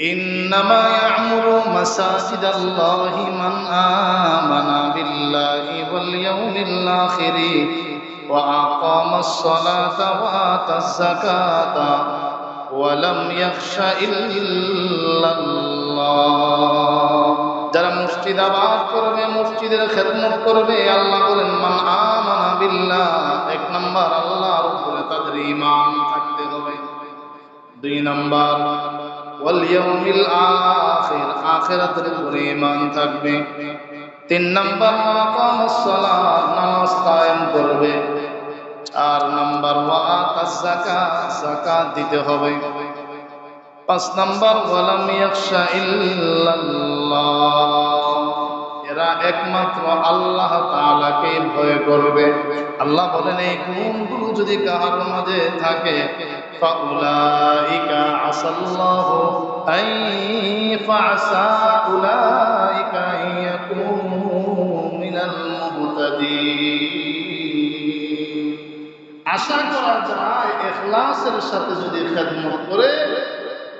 إنما يعمر مساجد الله من آمن بالله واليوم الآخر وأقام الصلاة وآتى الزكاة ولم يخش إلا الله যারা মসজিদ আবাদ করবে মসজিদের খেদমত করবে আল্লাহ বলেন মান আমানা বিল্লাহ এক নাম্বার আল্লাহর উপরে তাদের ঈমান থাকতে হবে দুই নাম্বার ওয়াল ইয়াউমিল আখির আখিরাতের উপরে ঈমান থাকবে। তিন নাম্বার আকামাস সালাত নামাজ কায়েম করবে। চার নাম্বার ওয়াতাজ যাকাত যাকাত দিতে হবে। পাঁচ নাম্বার ওয়ালাম ইয়াখশা ইল্লাল্লাহ এরা একমাত্র আল্লাহ তাআলাকে ভয় করবে। আল্লাহ বলেন, এই গুণগুলো যদি কাহার মাঝে থাকে আশা যায় যদি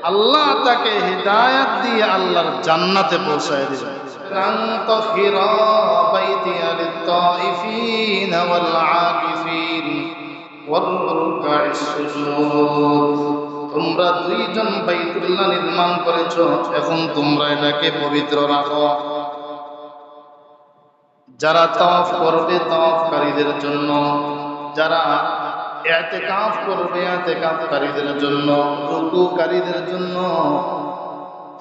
আল্লাহ তাকে হৃদায়ত দিয়ে আল্লাহর জান্নাতে পৌঁছায় দিবে। أن طهر بيتي للطائفين والعاكفين والركع السجود তোমরা দুইজন বাইতুল্লাহ নির্মাণ করেছ এখন তোমরা এটাকে পবিত্র রাখো যারা তফ করবে তফকারীদের জন্য যারা এতেকাফ করবে এতেকাফকারীদের জন্য রুকুকারীদের জন্য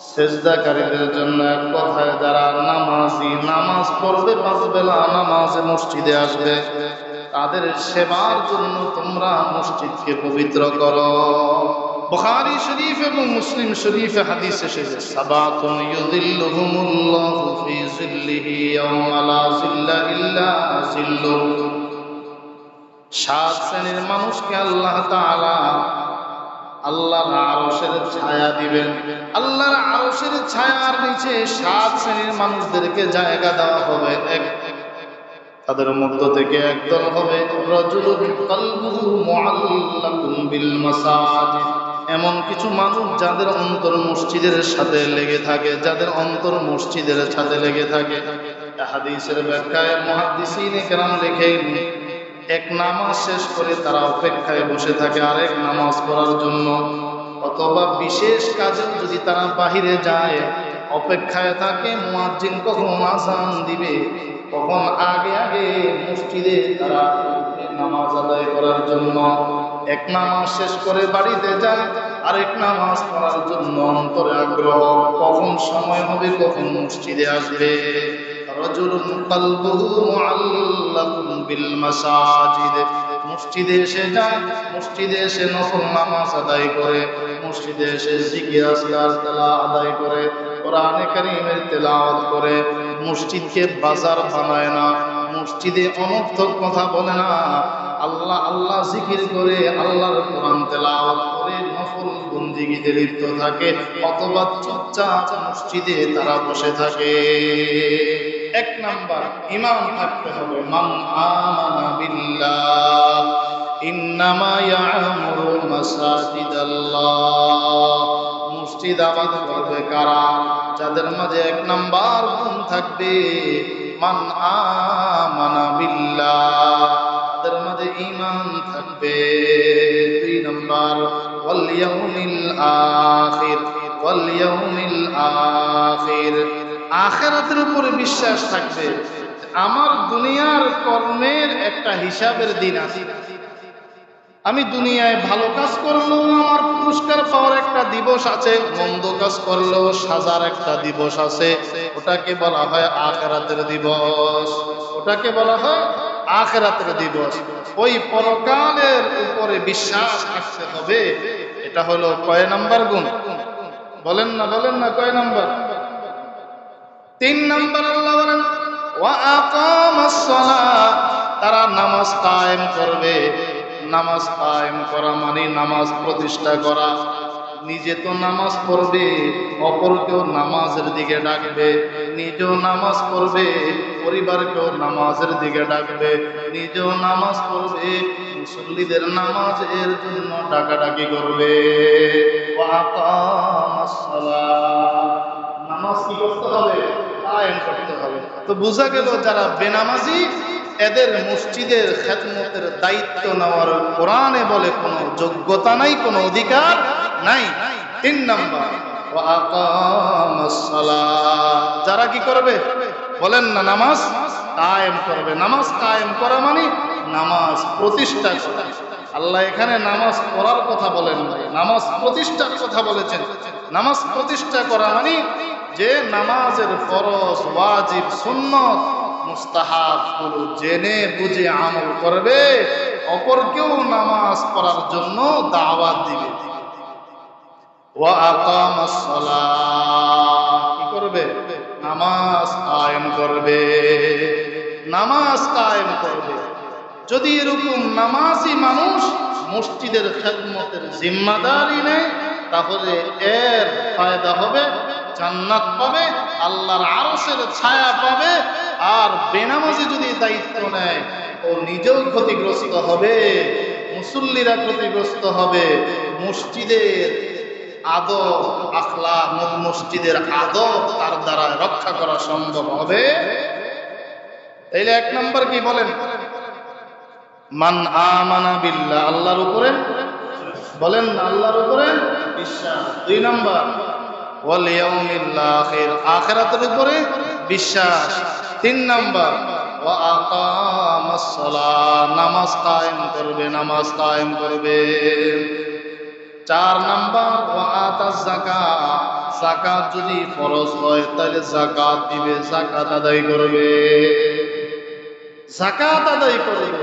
সেজদাকারীদের জন্য এক কথায় যারা নামাজি, নামাজ পড়বে পাঁচ বেলা নামাজে মসজিদে আসবে, তাদের সেবার জন্য তোমরা মসজিদকে পবিত্র করো। বুখারী শরীফ এবং মুসলিম শরীফে হাদিস এসেছে, সাবাতুন ইউযিল্লুহুমুল্লাহু ফি জিল্লিহি ইয়াওমা লা জিল্লা ইল্লা জিল্লুহু সাত শ্রেণির মানুষকে আল্লাহ তাআলা আল্লাহর আরশের ছায়া দিবেন। আল্লাহর আরশের ছায়ার নিচে সাত শ্রেণির মানুষদেরকে জায়গা দেওয়া হবে। এক, তাদের মধ্য থেকে একদল হবে। এমন কিছু মানুষ যাদের অন্তর মসজিদের সাথে লেগে থাকে, যাদের অন্তর মসজিদের সাথে লেগে থাকে। হাদিসের ব্যাখ্যায় মুহাদ্দিসিন কেরাম লেখেন এক নামাজ শেষ করে তারা অপেক্ষায় বসে থাকে আরেক নামাজ পড়ার জন্য। অথবা বিশেষ কাজে যদি তারা বাহিরে যায়, অপেক্ষায় থাকে, মুয়াজ্জিন কখন আজান দিবে, কখন আগে আগে মসজিদে তারা নামাজ আদায় করার জন্য। এক নামাজ শেষ করে বাড়িতে যায়, আরেক নামাজ পড়ার জন্য অন্তরে আগ্রহ, কখন সময় হবে, কখন মসজিদে আসবে। রজুলুন কলবুহু মুআল্লাকুন আদায় করে আদায় করে করে। মসজিদকে বাজার বানায় না, মসজিদে অনর্থক কথা বলে না। আল্লাহ আল্লাহ জিকির করে, আল্লাহর কোরআন তেলাওয়াত করে, নফল বন্দিগিতে লিপ্ত থাকে, অথবা চুপচাপ মসজিদে তারা বসে থাকে। এক নাম্বার, ইমাম থাকতে হবে। মান আমানা বিল্লাহ, ইন্নামা ইয়ামুরু মাসাজিদাল্লাহ। মসজিদ আবাদ করবে কারা? যাদের মাঝে এক নাম্বার গুণ থাকবে, মান আমানা বিল্লাহ। তাদের মাঝে ঈমান থাকবে, দুই নাম্বার, ওয়াল ইয়াউমিল আখির, ওয়াল ইয়াউমিল আখির। আখেরাতের উপরে বিশ্বাস থাকবে আমার দুনিয়ার কর্মের একটা হিসাবের দিন আছে। আমি দুনিয়ায় ভালো কাজ করলেও আমার পুরস্কার পাওয়ার একটা দিবস আছে, মন্দ কাজ করলেও সাজার একটা দিবস আছে। ওটাকে বলা হয় আখেরাতের দিবস। ওটাকে বলা হয় আখেরাতের দিবস। ওই পরকালের উপরে বিশ্বাস রাখতে হবে। এটা হলো কয় নাম্বার গুণ? বলেন না বলেন না, কয় নাম্বার? তিন নাম্বার আল্লাহ বলেন তারা নামাজ কায়েম করবে। নামাজ কায়েম করা মানে নামাজ প্রতিষ্ঠা করা। নিজে তো নামাজ পড়বে অপরকেও নামাজের দিকে ডাকবে। নিজেও নামাজ পড়বে, পরিবারকেও নামাজের দিকে ডাকবে। নিজেও নামাজ পড়বে, মুসল্লিদের নামাজের জন্য ডাকাডাকি করবে। ওয়া আকামাস সালাত তো বোঝা গেল যারা বেনামাজি, এদের মসজিদের খেদমতের দায়িত্ব নেওয়ার কোরআনে বলে কোনো যোগ্যতা নাই, কোনো অধিকার নাই। তিন নাম্বার যারা কি করবে? বলেন না নামাজ কায়েম করবে। নামাজ কায়েম করা মানে নামাজ প্রতিষ্ঠা আল্লাহ এখানে নামাজ পড়ার কথা বলেন নামাজ প্রতিষ্ঠার কথা বলেছেন। নামাজ প্রতিষ্ঠা করা মানে যে নামাজের ফরজ, ওয়াজিব, সুন্নত মুস্তাহাবগুলো জেনে বুঝে আমল করবে অপরকেও নামাজ পড়ার জন্য দাওয়াত দিবে। কি করবে? নামাজ কায়েম করবে। নামাজ কায়েম করবে। যদি এরকম নামাজি মানুষ মসজিদের খেদমতের জিম্মাদারি নেয়, তাহলে এর ফায়দা হবে জান্নাত পাবে, আল্লাহর আরশের ছায়া পাবে, আর বেনামাজি যদি দায়িত্ব নেয়, ও নিজেও ক্ষতিগ্রস্ত হবে, মুসল্লিরা ক্ষতিগ্রস্ত হবে, মসজিদের আদব আখলা মসজিদের আদব তার দ্বারা রক্ষা করা সম্ভব হবে? তাইলে এক নম্বর কি বলেন? মান আমানা বিল্লাহ, আল্লাহর উপরে? বলেন, আল্লাহর উপরে? বিশ্বাস দুই নম্বর। আখির আখিরাতের উপরে বিশ্বাস। তিন নম্বর নামাজ কায়েম করবে, নামাজ কায়েম করবে। চার নাম্বার যাকাত যদি ফরজ হয়, তাহলে যাকাত দিবে, যাকাত আদায় করবে। যাকাত আদায় করবে।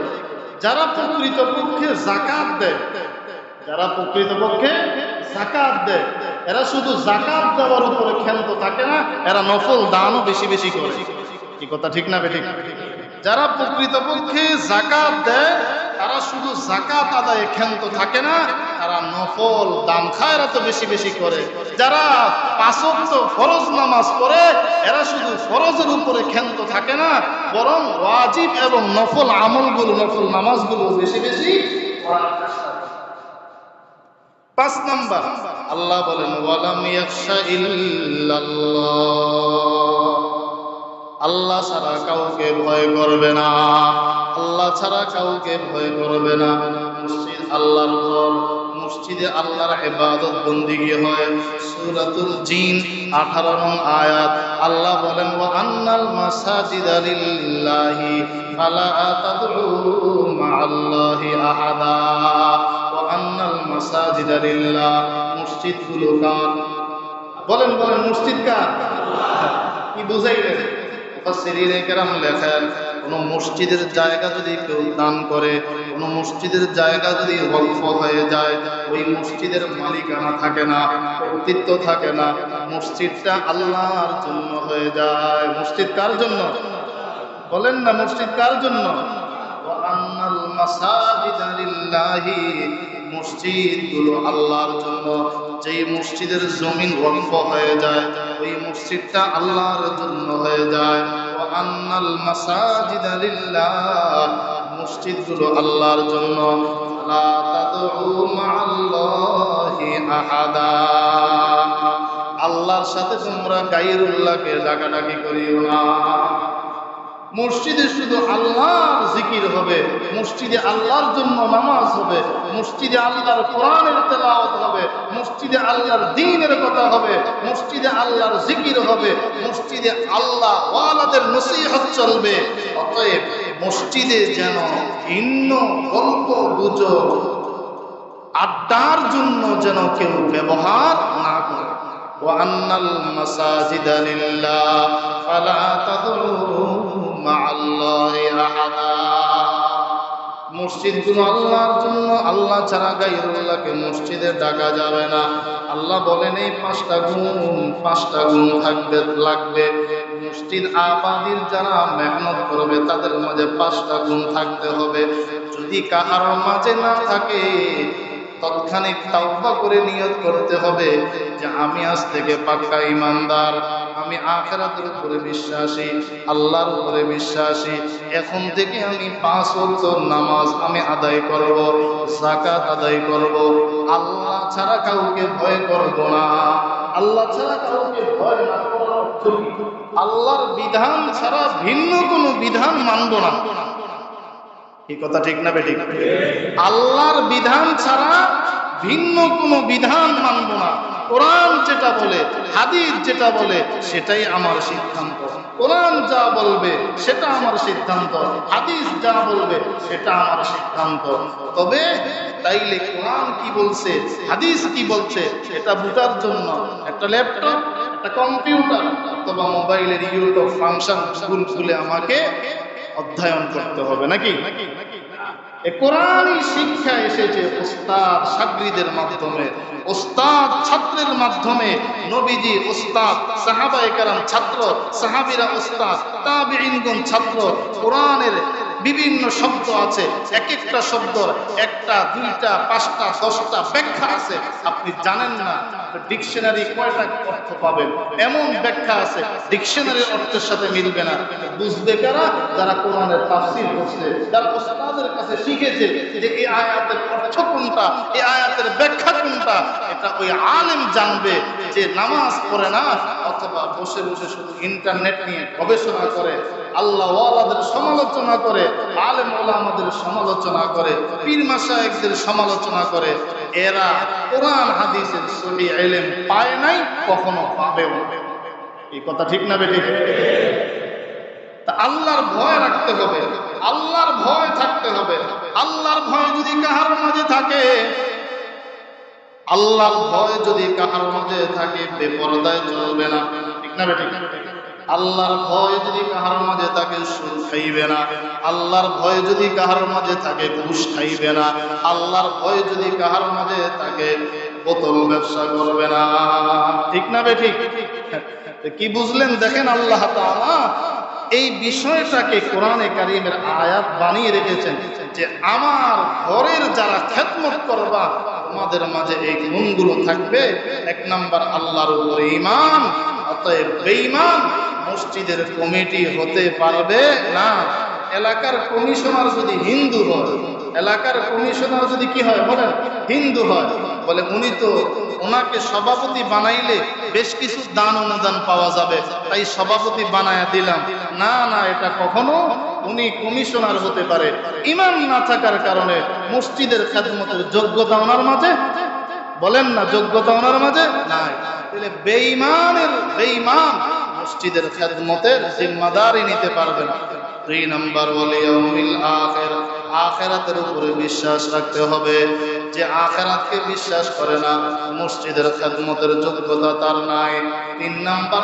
যারা প্রকৃত পক্ষে জাকাত দেয়, যারা প্রকৃত পক্ষে জাকাত দেয় এরা শুধু জাকাত দেওয়ার উপরে ক্ষান্ত থাকে না? এরা নফল দানও বেশি বেশি করে। কি কথা, ঠিক না বেঠিক? যারা প্রকৃত পক্ষে জাকাত দেয়, তারা শুধু জাকাত আদায়ে ক্ষান্ত থাকে না? তারা নফল দান খায় এরা তো বেশি বেশি করে। যারা পাঁচক্ত ফরজ নামাজ পড়ে, এরা শুধু ফরজের উপরে ক্ষান্ত থাকে না? বরং ওয়াজিব এবং নফল আমলগুলো, নফল নামাজগুলো বেশি বেশি করার চেষ্টা। পাঁচ নাম্বার। আল্লাহ বলেন আল্লাহ ছাড়া কাউকে ভয় করবে না। আল্লাহ ছাড়া কাউকে ভয় করবে না। মসজিদ আল্লাহর ঘর। মসজিদে আল্লাহর ইবাদত বন্দিগি হয়? সূরাতুল জিন 18 নং আয়াত। আল্লাহ বলেন, ওয়া আন্নাল মাসাজিদা লিল্লাহি ফালা তাদউ মা'আল্লাহি আহাদা। আন্নাল মাসাজিদা লিল্লাহ কার? বলেন বলেন, মসজিদ কার? কি বুঝাইলেন মুফাসসিরিনে লেখেন, কোন মসজিদের জায়গা যদি কেউ দান করে, কোন মসজিদের জায়গা যদি মসজিদের মালিকানা থাকে না, কর্তৃত্ব থাকে না, মসজিদটা আল্লাহর জন্য হয়ে যায়। মসজিদ কার জন্য? বলেন না, মসজিদ কার জন্য? মাসাজিদা মসজিদগুলো আল্লাহর জন্য, যেই মসজিদের জমিন ওয়াকফ হয়ে যায়, ওই মসজিদটা আল্লাহর জন্য হয়ে যায়। ওয়ান্নাল মাসাজিদা লিল্লাহ, মসজিদগুলো আল্লাহর জন্য। লা তাদউ মা'আল্লাহি আহাদা। আল্লাহর সাথে তোমরা গায়রুল্লাহকে ডাকাডাকি করিও না। মসজিদে শুধু আল্লাহর জিকির হবে মসজিদে আল্লাহর জন্য নামাজ হবে মসজিদে আল্লাহর কোরআনের তেলাওয়াত হবে মসজিদে আল্লাহর দ্বীনের কথা হবে মসজিদে আল্লাহর জিকির হবে মসজিদে আল্লাহ ওয়ালাদের নসিহত চলবে অতএব মসজিদে যেন ভিন্ন গল্প গুজব আড্ডার জন্য যেন কেউ ব্যবহার না করে وأن المساجد لله فلا تدعوا মসজিদগুলো আল্লাহর জন্য, আল্লাহ ছাড়া গাইরুল্লাহকে মসজিদে ডাকা যাবে না। আল্লাহ বলেন, এই পাঁচটা গুণ পাঁচটা গুণ থাকবে, লাগবে। মসজিদ আবাদির যারা মেহনত করবে, তাদের মাঝে পাঁচটা গুণ থাকতে হবে। যদি কাহার মাঝে না থাকে, তৎক্ষণিক তাওবা করে নিয়ত করতে হবে যে, আমি আজ থেকে পাক্কা ইমানদার। আমি আখেরাতের উপরে বিশ্বাসী, আল্লাহর উপরে বিশ্বাসী। এখন থেকে আমি পাঁচ ওয়াক্ত নামাজ আমি আদায় করব, যাকাত আদায় করব। আল্লাহ ছাড়া কাউকে ভয় করব না। আল্লাহ ছাড়া কাউকে ভয় না আল্লাহর বিধান ছাড়া ভিন্ন কোনো বিধান মানব না। এই কথা ঠিক না বেঠিক? আল্লাহর বিধান ছাড়া ভিন্ন কোনো বিধান মানব না। কোরআন যেটা বলে, হাদিস যেটা বলে, সেটাই আমার সিদ্ধান্ত। কোরআন যা বলবে, সেটা আমার সিদ্ধান্ত। হাদিস যা বলবে, সেটা আমার সিদ্ধান্ত। তবে তাইলে কোরআন কি বলছে, হাদিস কি বলছে এটা বুঝার জন্য একটা ল্যাপটপ, একটা কম্পিউটার, অথবা মোবাইলের ইউটিউব ফাংশন খুলে আমাকে অধ্যয়ন করতে হবে নাকি নাকি নাকি? এ কোরআনই শিক্ষা এসেছে ওস্তাদ সাগরিদের মাধ্যমে ওস্তাদ ছাত্রের মাধ্যমে, নবীজি ওস্তাদ সাহাবা একরাম ছাত্র, সাহাবিরা ওস্তাদ তাবিঈনগণ ছাত্র, কোরআনের বিভিন্ন শব্দ আছে। এক একটা শব্দ একটা, দুইটা, পাঁচটা, দশটা ব্যাখ্যা আছে। আপনি জানেন না ডিকশনারি কয়টা অর্থ পাবেন? এমন ব্যাখ্যা আছে, ডিকশনারির অর্থের সাথে মিলবে না। বুঝবে কারা যারা কোরআনের তাফসীর করছে যারা ওস্তাদের কাছে শিখেছে যে এই আয়াতের অর্থ কোনটা, এই আয়াতের ব্যাখ্যা কোনটা, এটা ওই আলেম জানবে যে নামাজ পড়ে না, অথবা বসে বসে শুধু ইন্টারনেট নিয়ে গবেষণা করে। আল্লাহ ওয়ালাদের সমালোচনা করে, আলেম আমাদের সমালোচনা করে, পীর মাসায়েকদের সমালোচনা করে, এরা কোরআন, হাদিসের সহি পায় নাই, কখনো পাবেও। এই কথা ঠিক না বেঠিক? তা আল্লাহর ভয় রাখতে হবে, আল্লাহর ভয় থাকতে হবে। আল্লাহর ভয় যদি কাহার মাঝে থাকে, আল্লাহর ভয় যদি কাহার মাঝে থাকে, বেপরদায় চলবে না। ঠিক না বেঠিক? আল্লাহর ভয় যদি কাহার মাঝে থাকে সুদ খাইবে না। আল্লাহর ভয় যদি কাহার মাঝে থাকে, ঘুষ খাইবে না। আল্লাহর ভয় যদি কাহার মাঝে থাকে, বোতল ব্যবসা করবে না। ঠিক না বে ঠিক? কি বুঝলেন? দেখেন আল্লাহ তাআলা এই বিষয়টাকে কোরআনে কারিমের আয়াত বানিয়ে রেখেছেন যে আমার ঘরের যারা খেদমত করবা, তোমাদের মাঝে এই গুণগুলো থাকবে। এক নাম্বার, আল্লাহর ইমান অতএব মসজিদের কমিটি হতে পারবে না। এলাকার কমিশনার যদি হিন্দু হয়, এলাকার কমিশনার যদি কি হয় বলেন? হিন্দু হয়। বলে উনি তো ওনাকে সভাপতি বানাইলে বেশ কিছু দান অনুদান পাওয়া যাবে। তাই সভাপতি বানায়া দিলাম। না না, এটা কখনো উনি কমিশনার হতে পারে। ইমান না থাকার কারণে মসজিদের খেদমতের যোগ্যতা ওনার মাঝে? বলেন না যোগ্যতা ওনার মাঝে? নাই। তাহলে বেঈমানের বেঈমান মসজিদের খেদমতের জিম্মাদারি নিতে পারবে না। দুই নাম্বার বলে আখির। আখেরাতের উপরে বিশ্বাস রাখতে হবে যে আখেরাতকে বিশ্বাস করে না, মসজিদের খেদমতের যোগ্যতা তার নাই। তিন নাম্বার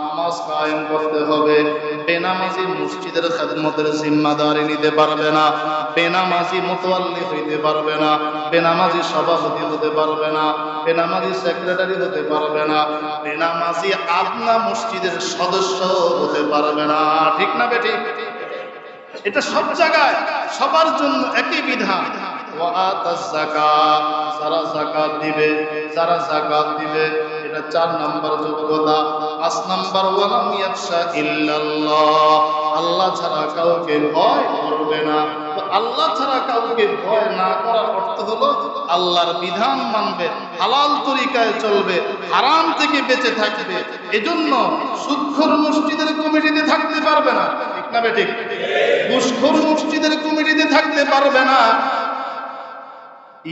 নামাজ কায়েম করতে হবে। বেনামাজি মসজিদের খেদমতের জিম্মাদারি নিতে পারবে না, বেনামাজি মোতোয়াল্লি হইতে পারবে না, বেনামাজি সভাপতি হতে পারবে না, বেনামাজি সেক্রেটারি হতে পারবে না, বেনামাজি আপনা মসজিদের সদস্য হতে পারবে না। ঠিক না বেটি? এটা সব জায়গায়, সবার জন্য একই বিধান। যারা জাকাত দিবে, যারা জাকাত দিবে এটা চার নাম্বার যোগ্যতা, পাঁচ নাম্বার, ওয়ালাম ইয়াকশা ইল্লাল্লাহ। আল্লাহ ছাড়া কাউকে ভয় করবে না। আল্লাহ ছাড়া কাউকে ভয় না করার অর্থ হলো আল্লাহর বিধান মানবে, হালাল তরিকায় চলবে, হারাম থেকে বেঁচে থাকবে। এজন্য সুদখোর মসজিদের কমিটিতে থাকতে পারবে না। ঠিক না বেঠিক ঘুষখোর মসজিদের কমিটিতে থাকতে পারবে না।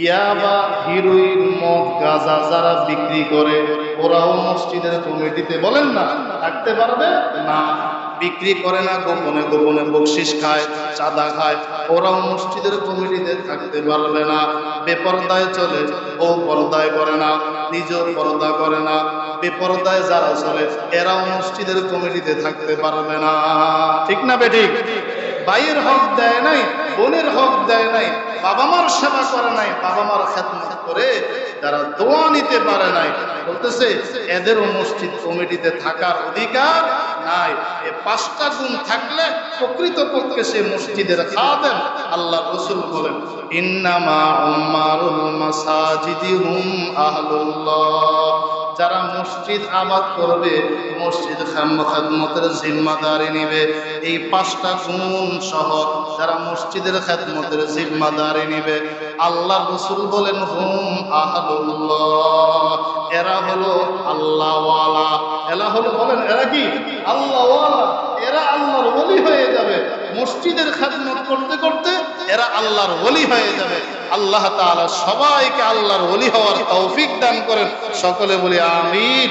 ইয়াবা হিরোইন মদ গাঁজা যারা বিক্রি করে ওরাও মসজিদের কমিটিতে বলেন না, থাকতে পারবে? না। বিক্রি করে না, গোপনে গোপনে বকশিস খায়, চাঁদা খায়। ওরাও মসজিদের কমিটিতে থাকতে পারবে না। বেপরদায় চলে ও পর্দায় করে না, নিজেও পর্দা করে না। বেপরদায় যারা চলে এরাও মসজিদের কমিটিতে থাকতে পারবে না। ঠিক না, বেঠিক? ভাইয়ের হক দেয় নাই, বোনের হক দেয় নাই বাবা মার সেবা করে নাই বাবা মার খেদমত করে তারা দোয়া নিতে পারে নাই, বলতেছে, এদেরও মসজিদ কমিটিতে থাকার অধিকার নাই। এ পাঁচটা গুণ থাকলে প্রকৃত পক্ষে সে মসজিদের খাদেম, আল্লাহ রসুল বলেন, ইন্নামা উম্মারুল মাসাজিদি হুম আহলুল্লাহ। যারা মসজিদ আবাদ করবে, মসজিদ খেদমতের জিম্মাদারি নিবে। এই পাঁচটা গুণ সহ যারা মসজিদের খেদমতের জিম্মাদারি নিবে। আল্লাহ রসুল বলেন, হুম আহাদুল্লাহ এরা হলো আল্লাহওয়ালা। এরা হলো বলেন, এরা কি? আল্লাহওয়ালা। এরা আল্লাহর ওলি হয়ে যাবে। মসজিদের খাদমত করতে করতে এরা আল্লাহর ওলি হয়ে যাবে। আল্লাহ তাআলা সবাইকে আল্লাহর ওলি হওয়ার তৌফিক দান করেন। সকলে বলি আমিন।